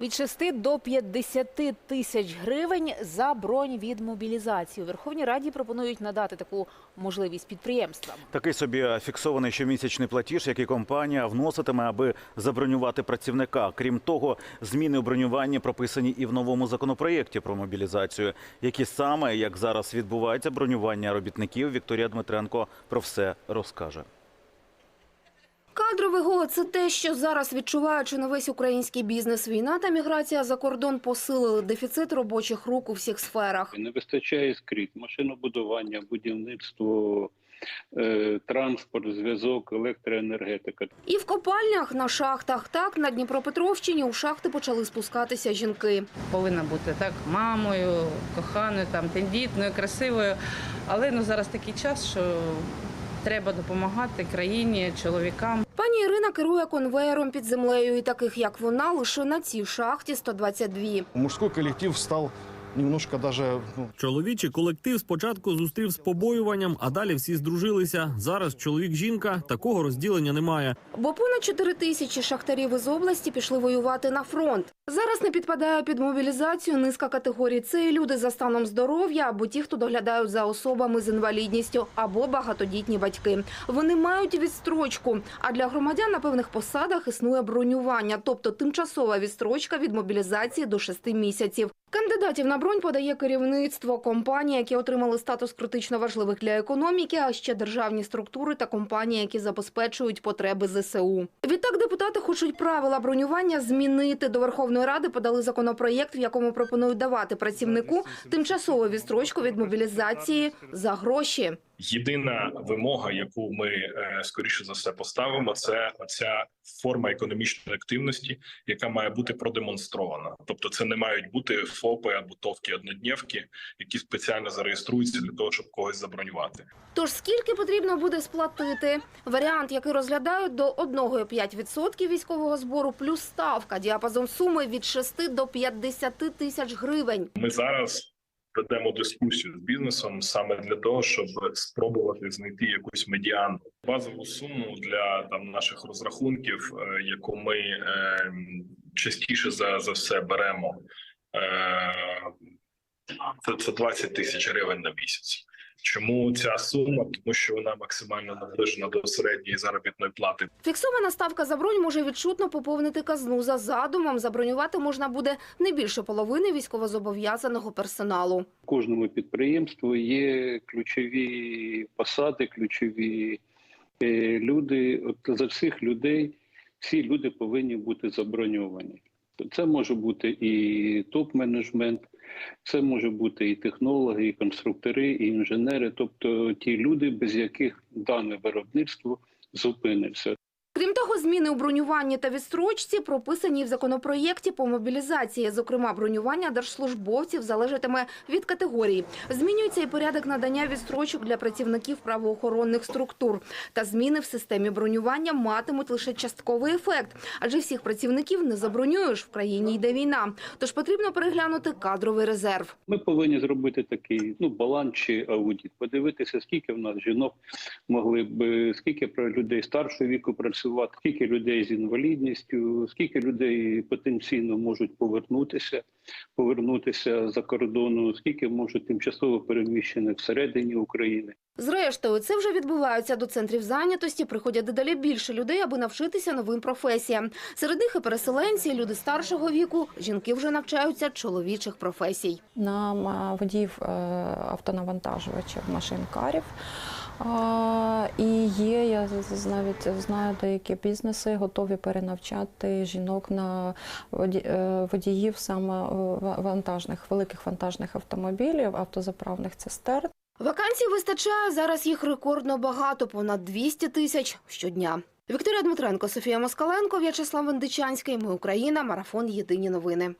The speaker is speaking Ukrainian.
Від 6 до 50 тисяч гривень за бронь від мобілізації. У Верховній Раді пропонують надати таку можливість підприємствам. Такий собі фіксований щомісячний платіж, який компанія вноситиме, аби забронювати працівника. Крім того, зміни у бронюванні прописані і в новому законопроєкті про мобілізацію. Які саме як зараз відбувається бронювання робітників, Вікторія Дмитренко про все розкаже. Кадровий голод – це те, що зараз відчуваючи на весь український бізнес. Війна та міграція за кордон посилили дефіцит робочих рук у всіх сферах. Не вистачає скрізь машинобудування, будівництво, е, транспорт, зв'язок, електроенергетика. І в копальнях, на шахтах. Так, на Дніпропетровщині у шахти почали спускатися жінки. повинна бути так мамою, коханою, там тендітною, красивою. Але ну зараз такий час, що треба допомагати країні, чоловікам. Пані Ірина керує конвеєром під землею, і таких, як вона, лише на цій шахті 122. Мужський колектив стал немножко даже ну, Чоловічий колектив спочатку зустрів з побоюванням, а далі всі здружилися. Зараз чоловік-жінка такого розділення немає. Бо понад 4 тисячі шахтарів із області пішли воювати на фронт. Зараз не підпадає під мобілізацію низка категорій. Це і люди за станом здоров'я, або ті, хто доглядають за особами з інвалідністю, або багатодітні батьки. Вони мають відстрочку. А для громадян на певних посадах існує бронювання, тобто тимчасова відстрочка від мобілізації до 6 місяців. Кандидатів на бронь подає керівництво компаній, які отримали статус критично важливих для економіки, а ще державні структури та компанії, які забезпечують потреби ЗСУ. Відтак депутати хочуть правила бронювання змінити. До Верховної Ради подали законопроєкт, в якому пропонують давати працівнику тимчасову відстрочку від мобілізації за гроші. Єдина вимога, яку ми е, скоріше за все поставимо, це оця форма економічної активності, яка має бути продемонстрована. Тобто, це не мають бути ФОПи або товки однодневки, які спеціально зареєструються для того, щоб когось забронювати. Тож скільки потрібно буде сплатити? Варіант, який розглядають до 1,5% військового збору плюс ставка. Діапазон суми від 6 до 50 тисяч гривень. Ми зараз ведемо дискусію з бізнесом саме для того, щоб спробувати знайти якусь медіану базову суму для там наших розрахунків, е, яку ми е, частіше за, за все беремо. Е, це, це 20 тисяч гривень на місяць. Чому ця сума? Тому що вона максимально наближена до середньої заробітної плати Фіксована ставка за бронь може відчутно поповнити казну. За задумом забронювати можна буде не більше половини військовозобов'язаного персоналу. В кожному підприємству є ключові посади, ключові е, люди. От за всіх людей всі люди повинні бути заброньовані. Це може бути і топ-менеджмент, це може бути і технологи, і конструктори, і інженери, тобто ті люди, без яких дане виробництво зупиниться. Крім того, зміни у бронюванні та відстрочці прописані в законопроєкті по мобілізації. Зокрема, бронювання держслужбовців залежатиме від категорії. Змінюється і порядок надання відстрочок для працівників правоохоронних структур. Та зміни в системі бронювання матимуть лише частковий ефект, адже всіх працівників не забронюєш в країні йде війна. Тож потрібно переглянути кадровий резерв. Ми повинні зробити такий ну баланс чи аудит, подивитися, скільки в нас жінок могли б, скільки людей старшого віку працювати, скільки людей з інвалідністю, скільки людей потенційно можуть повернутися, повернутися за кордону, скільки можуть тимчасово переміщених всередині України. Зрештою, це вже відбувається до центрів зайнятості. Приходять дедалі більше людей, аби навчитися новим професіям. Серед них і переселенці, і люди старшого віку. Жінки вже навчаються чоловічих професій. нам водіїв е, автонавантажувачів машин карів. І є, я навіть знаю, деякі бізнеси готові перенавчати жінок на е, водіїв саме е, вантажних, великих вантажних автомобілів, автозаправних цистерн. Вакансій вистачає зараз їх рекордно багато, понад 200 тисяч щодня. Вікторія Дмитренко, Софія Москаленко, В'ячеслав Вендичанський. Ми Україна. Марафон. Єдині новини.